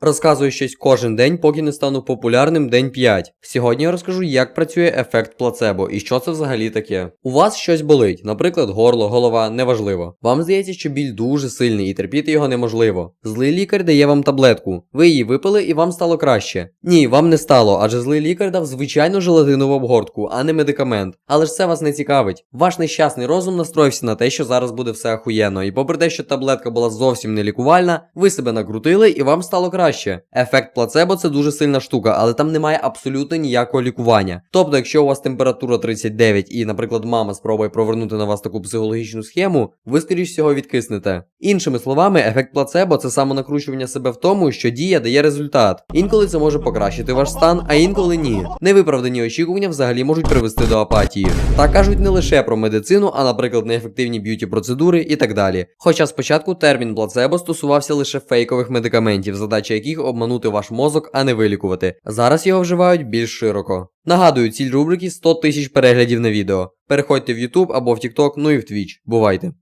Розказую щось кожен день, поки не стану популярним день 5. Сьогодні я розкажу, як працює ефект плацебо і що це взагалі таке. У вас щось болить, наприклад, горло, голова, неважливо. Вам здається, що біль дуже сильний і терпіти його неможливо. Злий лікар дає вам таблетку. Ви її випили і вам стало краще. Ні, вам не стало, адже злий лікар дав звичайну желатинову обгортку, а не медикамент. Але ж це вас не цікавить. Ваш нещасний розум настроївся на те, що зараз буде все ахуєнно, і попри те, що таблетка була зовсім не лікувальна, ви себе накрутили і вам стало краще. Ефект плацебо це дуже сильна штука, але там немає абсолютно ніякого лікування. Тобто, якщо у вас температура 39 і, наприклад, мама спробує провернути на вас таку психологічну схему, ви скоріш всього відкиснете. Іншими словами, ефект плацебо це самонакручування себе в тому, що дія дає результат. Інколи це може покращити ваш стан, а інколи ні. Невиправдані очікування взагалі можуть привести до апатії. Так кажуть не лише про медицину, а наприклад, неефективні б'юті процедури і так далі. Хоча спочатку термін плацебо стосувався лише фейкових медикаментів, задача яких обманути ваш мозок, а не вилікувати. Зараз його вживають більш широко. Нагадую, ціль рубрики 100 тисяч переглядів на відео. Переходьте в YouTube або в TikTok, ну і в Twitch. Бувайте!